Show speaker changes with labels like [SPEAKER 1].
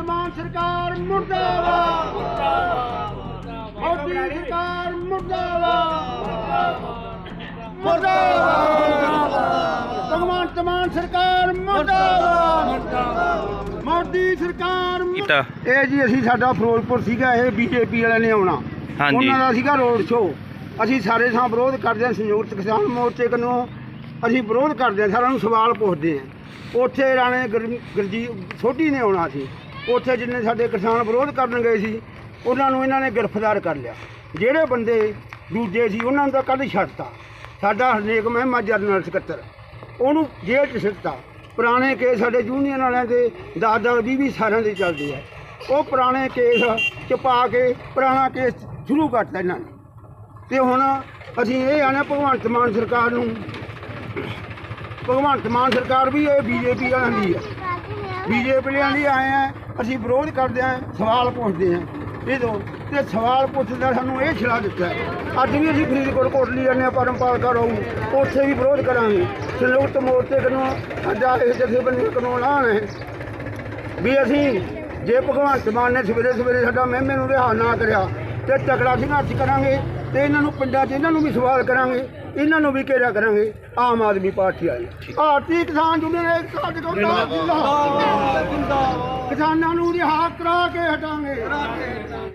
[SPEAKER 1] ਭਗਵੰਤ ਮਾਨ ਸਰਕਾਰ ਮੁਰਦਾਬਾਦ। ਮੋਦੀ ਸਰਕਾਰ ਮੁਰਦਾਬਾਦ। ਮੁਰਦਾਬਾਦ। ਭਗਵੰਤ ਮਾਨ ਸਰਕਾਰ ਮੁਰਦਾਬਾਦ। ਮੋਦੀ ਸਰਕਾਰ ਮੁਰ-
[SPEAKER 2] ਕੀਤਾ।
[SPEAKER 1] ਇਹ ਜੀ ਅਸੀਂ ਸਾਡਾ ਫਿਰੋਜ਼ਪੁਰ ਸੀਗਾ ਇਹ ਬੀਜੇਪੀ ਵਾਲਿਆਂ ਨੇ ਆਉਣਾ।
[SPEAKER 2] ਹਾਂਜੀ।
[SPEAKER 1] ਉਹਨਾਂ ਦਾ ਸੀਗਾ ਰੋਡ ਸ਼ੋ ਅਸੀਂ ਸਾਰੇ ਥਾਂ ਵਿਰੋਧ ਕਰਦੇ ਹਾਂ ਸੰਯੁਕਤ ਕਿਸਾਨ ਮੋਰਚੇ ਵੱਲੋਂ ਅਸੀਂ ਵਿਰੋਧ ਕਰਦੇ ਹਾਂ ਸਾਰਿਆਂ ਨੂੰ ਸਵਾਲ ਪੁੱਛਦੇ ਹਾਂ। ਉੱਥੇ ਰਾਣੇ ਗੁਰਜੀ ਸੋਢੀ ਨੇ ਆਉਣਾ ਸੀ। ਉੱਥੇ ਜਿੰਨੇ ਸਾਡੇ ਕਿਸਾਨ ਵਿਰੋਧ ਕਰਨ ਗਏ ਸੀ, ਉਹਨਾਂ ਨੂੰ ਇਹਨਾਂ ਨੇ ਗ੍ਰਿਫਤਾਰ ਕਰ ਲਿਆ। ਜਿਹੜੇ ਬੰਦੇ ਦੂਜੇ ਸੀ, ਉਹਨਾਂ ਨੂੰ ਤਾਂ ਕੱਢ ਛੱਡਤਾ ਸਾਡਾ ਹਰਨੇਕ ਮਹਿਮਾ ਜਨਰਲ ਸਕੱਤਰ, ਉਹਨੂੰ ਜੇਲ੍ਹ 'ਚ ਸਿੱਟਤਾ ਪੁਰਾਣੇ ਕੇਸ ਸਾਡੇ ਯੂਨੀਅਨ ਵਾਲਿਆਂ ਦੇ 10 10 20 20 ਸਾਲਾਂ ਦੇ ਚੱਲਦੇ ਆ। ਉਹ ਪੁਰਾਣੇ ਕੇਸ ਚ ਪਾ ਕੇ, ਪੁਰਾਣਾ ਕੇਸ ਸ਼ੁਰੂ ਕਰਤਾ ਇਹਨਾਂ ਨੇ। ਤੇ ਹੁਣ ਅਸੀਂ ਇਹ ਆਨੇ ਭਗਵੰਤ ਮਾਨ ਸਰਕਾਰ ਨੂੰ, ਭਗਵੰਤ ਮਾਨ ਸਰਕਾਰ ਵੀ ਇਹ ਬੀਜੇਪੀ ਵਾਲਿਆਂ ਦੀ ਹੈ ਬੀਜੇਪੀ ਵਾਲਿਆਂ ਦੀ ਆਏ ਆ, ਅਸੀਂ ਵਿਰੋਧ ਕਰਦੇ ਆ, ਸਵਾਲ ਪੁੱਛਦੇ ਆ। ਇਹ ਦੋ, ਤੇ ਸਵਾਲ ਪੁੱਛਦਾ ਸਾਨੂੰ ਇਹ ਛਿਲਾ ਦਿੱਤਾ ਅੱਜ ਵੀ ਅਸੀਂ ਫਰੀਦਕੋਟ ਕੋਟਲੀ ਜਾਂਦੇ ਹਾਂ ਪਰਮਪਾਲ ਕਰੋ ਉੱਥੇ ਵੀ ਵਿਰੋਧ ਕਰਾਂਗੇ। ਸੰਯੁਕਤ ਮੋਰਚੇ ਕੋਲੋਂ ਸਾਡਾ ਇਹ ਜਥੇਬੰਦੀ ਕਾਨੂੰਨ ਆਣ ਹੈ ਵੀ ਅਸੀਂ ਜੇ ਭਗਵੰਤ ਮਾਨ ਨੇ ਸਵੇਰੇ ਸਵੇਰੇ ਸਾਡਾ ਮਹਿਮੇ ਨੂੰ ਰਿਹਾ ਨਾ ਕਰਿਆ, ਤੇ ਤਕੜਾ ਸੰਘਰਸ਼ ਕਰਾਂਗੇ। ਤੇ ਇਹਨਾਂ ਨੂੰ ਪਿੰਡਾਂ 'ਚ ਇਹਨਾਂ ਨੂੰ ਵੀ ਸਵਾਲ ਕਰਾਂਗੇ ਇਹਨਾਂ ਨੂੰ ਵੀ ਘੇਰਾ ਕਰਾਂਗੇ ਆਮ ਆਦਮੀ ਪਾਰਟੀ ਵਾਲੇ। ਭਾਰਤੀ ਕਿਸਾਨ ਯੂਨੀਅਨ ਇੱਕ ਸਾਡੇ ਕੋਲ ਜਿੰਦਾਬਾਦ। ਕਿਸਾਨਾਂ ਨੂੰ ਰਿਹਾ ਕਰਾ ਕੇ ਹਟਾਂਗੇ।